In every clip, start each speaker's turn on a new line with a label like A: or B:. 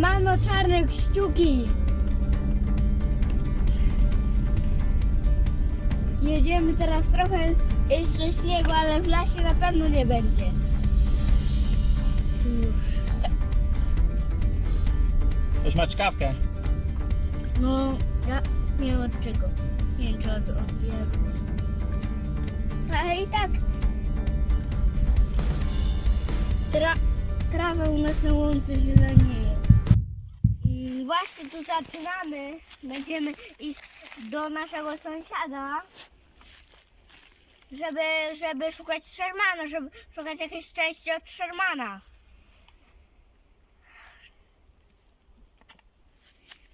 A: Siemano czarne kciuki! Jedziemy teraz trochę jeszcze śniegu, ale w lasie na pewno nie będzie. Już.
B: Ktoś ma czkawkę.
A: No, ja nie wiem od czego. Nie wiem czy od odbieru. Ale i tak. Tra trawa u nas na łące zielenieje. I właśnie tu zaczynamy. Będziemy iść do naszego sąsiada. Żeby, żeby szukać Shermana, żeby szukać jakiejś części od Shermana.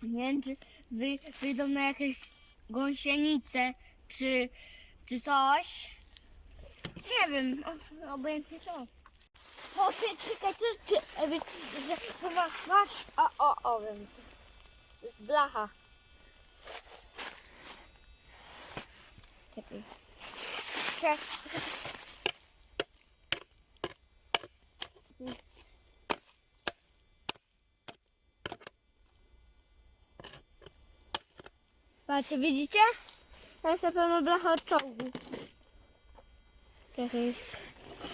A: Nie wiem, czy wy, wyjdą na jakieś gąsienice, czy, czy coś. Nie wiem, obojętnie co. O, ty, czekaj, co ty, e, to masz, o, o, o, wiem, jest blacha. Czekaj. Patrzcie, widzicie? Jest na pewno blacha od czołgu. Czekaj.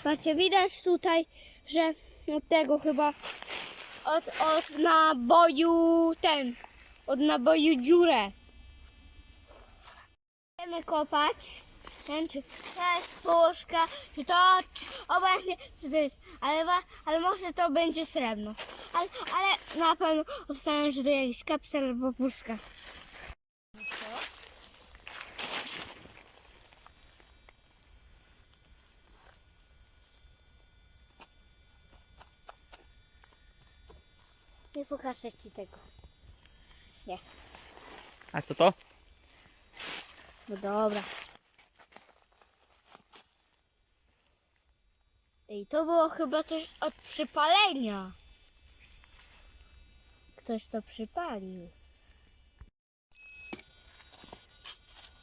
A: Patrzcie, widać tutaj, że od tego chyba od, od naboju ten, od naboju dziurę. Będziemy kopać. Ten, czy to jest puszka, czy to, czy obojętnie, co to jest. Ale, ale może to będzie srebrno. Ale, ale na pewno ustałem, że to jakiś kapsel albo puszka. Nie pokażę ci tego. Nie.
B: A co to?
A: No dobra. Ej, to było chyba coś od przypalenia. Ktoś to przypalił.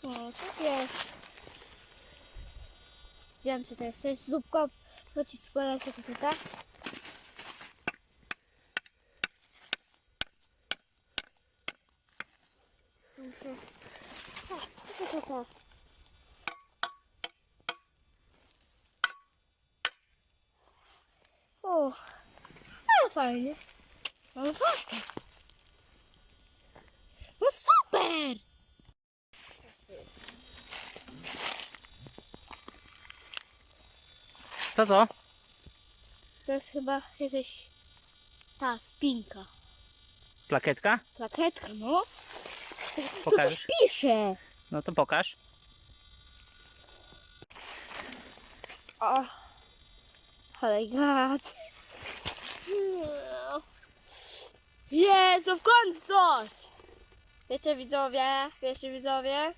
A: O, to jest. Wiem co to jest. To jest zupka pocisku elektrycznego. Muszę... Tak, to, to, to. O, ale fajnie. Ale fajnie. No super!
B: Co to?
A: To jest chyba jakaś ta spinka.
B: Plakietka?
A: Plaketka, no. Tu
B: Pokażesz?
A: też pisze.
B: No to pokaż.
A: O, ale gad. Jezu, w końcu coś! Wiecie widzowie, wiecie widzowie?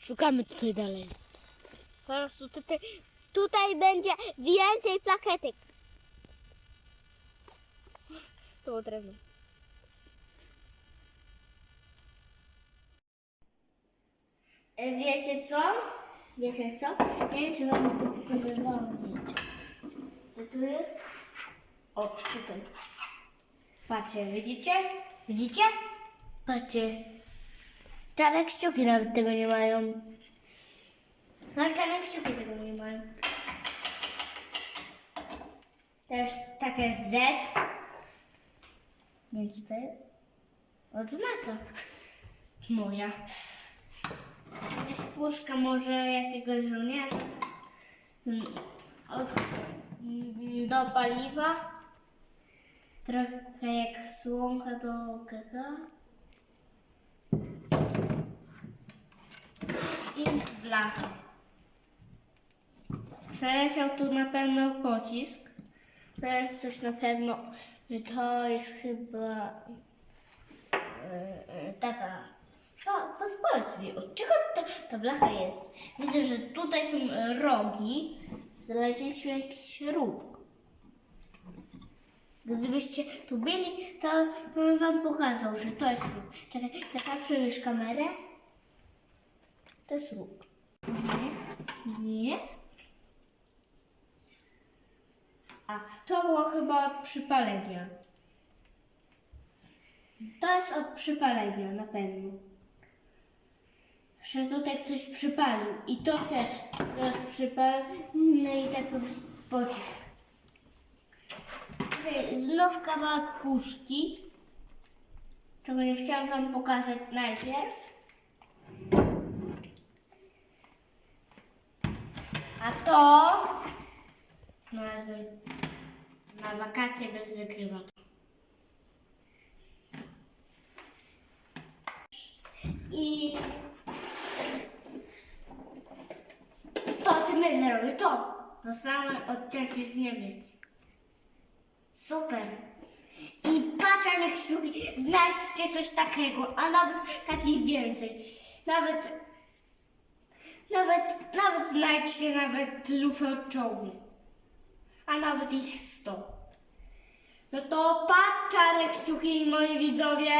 A: Szukamy tutaj dalej. Teraz tu- tutaj, tutaj będzie więcej plakietek. To było drewno. E, Wiecie co? Wiecie co? Nie wiem, czy wam to pokazywało. Jest? O, tutaj. Patrzcie, widzicie? Widzicie? Patrzcie. Czarne kciuki nawet tego nie mają. No, czarne kciuki tego nie mają. Też takie Z. Nie wiem, co to jest. Odznacza. Moja. Jakaś puszka może jakiegoś żołnierza Mm, od, do paliwa. Trochę jak słomka do kaka. I blacha. Przeleciał tu na pewno pocisk. To jest coś na pewno. To jest chyba. e, e, Taka no, podpowiedz mi, od czego ta, ta blacha jest? Widzę, że tutaj są rogi. Znaleźliśmy jakiś róg. Gdybyście tu byli, to, bym wam pokazał, że to jest róg. Czekaj, czekaj, przymierz kamerę. To jest róg. Nie. Nie. A, to było chyba od przypalenia. To jest od przypalenia na pewno. Że tutaj ktoś przypalił. I to też to jest i tak pocisk. Znów kawałek puszki. Czego ja chciałam wam pokazać najpierw. A to znalazłem na wakacje bez wykrywacza. I to tym będę. To dostałem od cioci z Niemiec. Super. I na kciuki, znajdźcie coś takiego, a nawet takich więcej. Nawet, nawet, nawet znajdźcie nawet lufę od czołgu. A nawet ich sto. No to patrz czarne kciuki, moi widzowie.